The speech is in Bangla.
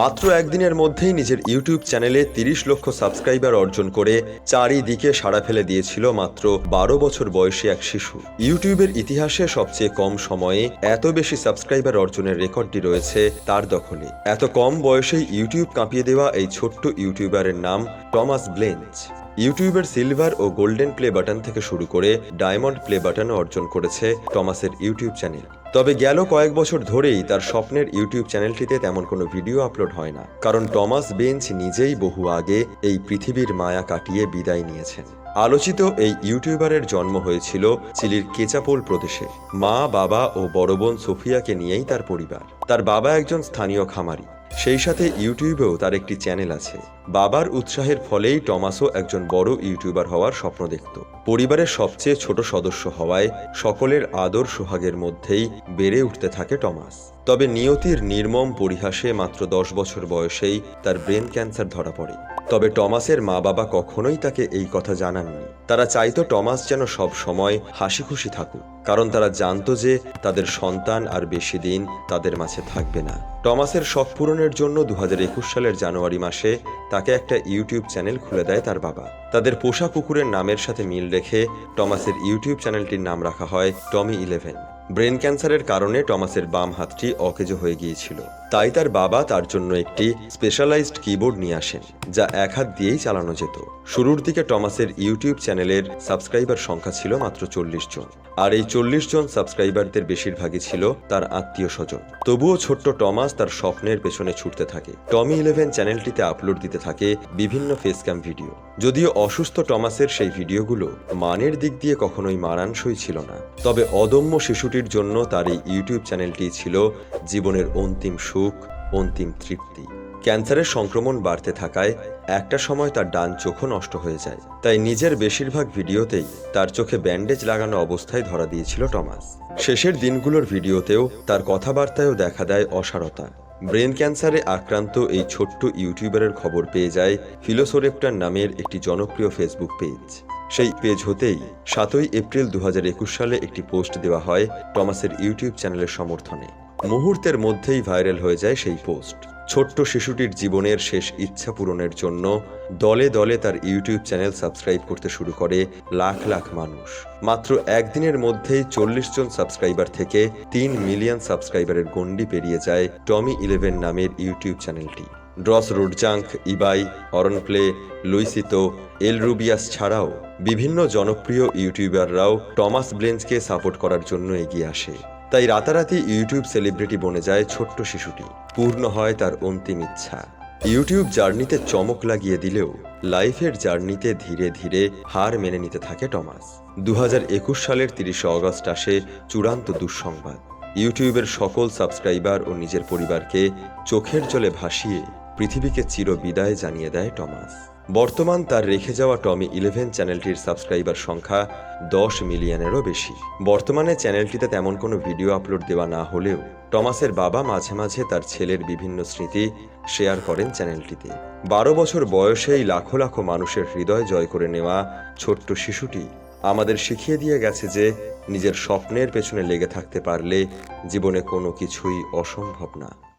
মাত্র একদিনের মধ্যেই নিজের ইউটিউব চ্যানেলে তিরিশ লক্ষ সাবস্ক্রাইবার অর্জন করে চারিদিকে সাড়া ফেলে দিয়েছিল মাত্র বারো বছর বয়সী এক শিশু। ইউটিউবের ইতিহাসে সবচেয়ে কম সময়ে এত বেশি সাবস্ক্রাইবার অর্জনের রেকর্ডটি রয়েছে তার দখলে। এত কম বয়সেই ইউটিউব কাঁপিয়ে দেওয়া এই ছোট্ট ইউটিউবারের নাম টমাস ব্লেঞ্চ। ইউটিউবের সিলভার ও গোল্ডেন প্লে বাটন থেকে শুরু করে ডায়মন্ড প্লে বাটন অর্জন করেছে টমাসের ইউটিউব চ্যানেল। তবে গেল কয়েক বছর ধরেই তার স্বপ্নের ইউটিউব চ্যানেলটিতে তেমন কোনো ভিডিও আপলোড হয় না, কারণ টমাস বেঞ্চ নিজেই বহু আগে এই পৃথিবীর মায়া কাটিয়ে বিদায় নিয়েছেন। আলোচিত এই ইউটিউবারের জন্ম হয়েছিল চিলির কেচাপোল প্রদেশে। মা, বাবা ও বড় বোন সোফিয়াকে নিয়েই তার পরিবার। তার বাবা একজন স্থানীয় খামারি। সেই সাথে ইউটিউবেও তার একটি চ্যানেল আছে। বাবার উৎসাহের ফলেই টমাসও একজন বড় ইউটিউবার হওয়ার স্বপ্ন দেখত। পরিবারের সবচেয়ে ছোট সদস্য হওয়ায় সকলের আদর সোহাগের মধ্যেই বেড়ে উঠতে থাকে টমাস। তবে নিয়তির নির্মম পরিহাসে মাত্র দশ বছর বয়সেই তার ব্রেন ক্যান্সার ধরা পড়ে। তবে টমাসের মা বাবা কখনোই তাকে এই কথা জানাননি। তারা চাইতো টমাস যেন সব সময় হাসি খুশি থাকুক, কারণ তারা জানতো যে তাদের সন্তান আর বেশি দিন তাদের মাঝে থাকবে না। টমাসের শখ পূরণের জন্য দু হাজার একুশ সালের জানুয়ারি মাসে তাকে একটা ইউটিউব চ্যানেল খুলে দেয় তার বাবা। তাদের পোষা কুকুরের নামের সাথে মিল রেখে টমাসের ইউটিউব চ্যানেলটির নাম রাখা হয় টমি ইলেভেন। ব্রেন ক্যান্সারের কারণে টমাসের বাম হাতটি অকেজো হয়ে গিয়েছিল। তাই তার বাবা তার জন্য একটি স্পেশালাইজড কিবোর্ড নিয়ে আসেন, যা এক হাত দিয়েই চালানো যেত। শুরুর দিকে টমাসের ইউটিউব চ্যানেলের সাবস্ক্রাইবার সংখ্যা ছিল মাত্র চল্লিশ জন, আর এই চল্লিশ জন সাবস্ক্রাইবারদের বেশিরভাগই ছিল তার আত্মীয় স্বজন তবুও ছোট্ট টমাস তার স্বপ্নের পেছনে ছুটতে থাকে। টমি ইলেভেন চ্যানেলটিতে আপলোড দিতে থাকে বিভিন্ন ফেসক্যাম ভিডিও। যদিও অসুস্থ টমাসের সেই ভিডিওগুলো মানের দিক দিয়ে কখনোই মানানসই ছিল না। তবে অদম্য শিশুটির জন্য তার এই ইউটিউব চ্যানেলটি ছিল জীবনের অন্তিম সুখ, অন্তিম তৃপ্তি। ক্যান্সারের সংক্রমণ বাড়তে থাকায় একটা সময় তার ডান চোখও নষ্ট হয়ে যায়। তাই নিজের বেশিরভাগ ভিডিওতেই তার চোখে ব্যান্ডেজ লাগানো অবস্থায় ধরা দিয়েছিল টমাস। শেষের দিনগুলোর ভিডিওতেও তার কথাবার্তায়ও দেখা দেয় অসারতা। ব্রেন ক্যান্সারে আক্রান্ত এই ছোট্ট ইউটিউবারের খবর পেয়ে যায় ফিলোসোরেপ্টার নামের একটি জনপ্রিয় ফেসবুক পেজ। সেই পেজ হতেই সাতই এপ্রিল দু হাজার একুশ সালে একটি পোস্ট দেওয়া হয় টমাসের ইউটিউব চ্যানেলের সমর্থনে। মুহূর্তের মধ্যেই ভাইরাল হয়ে যায় সেই পোস্ট। ছোট্ট শিশুটির জীবনের শেষ ইচ্ছা পূরণের জন্য দলে দলে তার ইউটিউব চ্যানেল সাবস্ক্রাইব করতে শুরু করে লাখ লাখ মানুষ। মাত্র একদিনের মধ্যেই চল্লিশ জন সাবস্ক্রাইবার থেকে তিন মিলিয়ন সাবস্ক্রাইবারের গণ্ডি পেরিয়ে যায় টমি ইলেভেন নামের ইউটিউব চ্যানেলটি। Dross Rotzank, Ibai, Auronplay, Luisito, El Rubius ছাড়াও বিভিন্ন জনপ্রিয় ইউটিউবাররাও টমাস ব্লেন্সকে সাপোর্ট করার জন্য এগিয়ে আসে। তাই রাতারাতি ইউটিউব সেলিব্রিটি বনে যায় ছোট্ট শিশুটি। পূর্ণ হয় তার অন্তিম ইচ্ছা। ইউটিউব জার্নিতে চমক লাগিয়ে দিলেও লাইফের জার্নিতে ধীরে ধীরে হার মেনে নিতে থাকে টমাস। দু হাজার একুশ সালের তিরিশে অগস্ট আসে চূড়ান্ত দুঃসংবাদ। ইউটিউবের সকল সাবস্ক্রাইবার ও নিজের পরিবারকে চোখের জলে ভাসিয়ে পৃথিবীকে চির বিদায় জানিয়ে দেয় টমাস। বর্তমান তার রেখে যাওয়া টমি ইলেভেন চ্যানেলটির সাবস্ক্রাইবার সংখ্যা দশ মিলিয়নেরও বেশি। বর্তমানে চ্যানেলটিতে তেমন কোনো ভিডিও আপলোড দেওয়া না হলেও টমাসের বাবা মাঝে মাঝে তার ছেলের বিভিন্ন স্মৃতি শেয়ার করেন চ্যানেলটিতে। বারো বছর বয়সেই লাখো লাখো মানুষের হৃদয় জয় করে নেওয়া ছোট্ট শিশুটি আমাদের শিখিয়ে দিয়ে গেছে যে নিজের স্বপ্নের পেছনে লেগে থাকতে পারলে জীবনে কোনো কিছুই অসম্ভব না।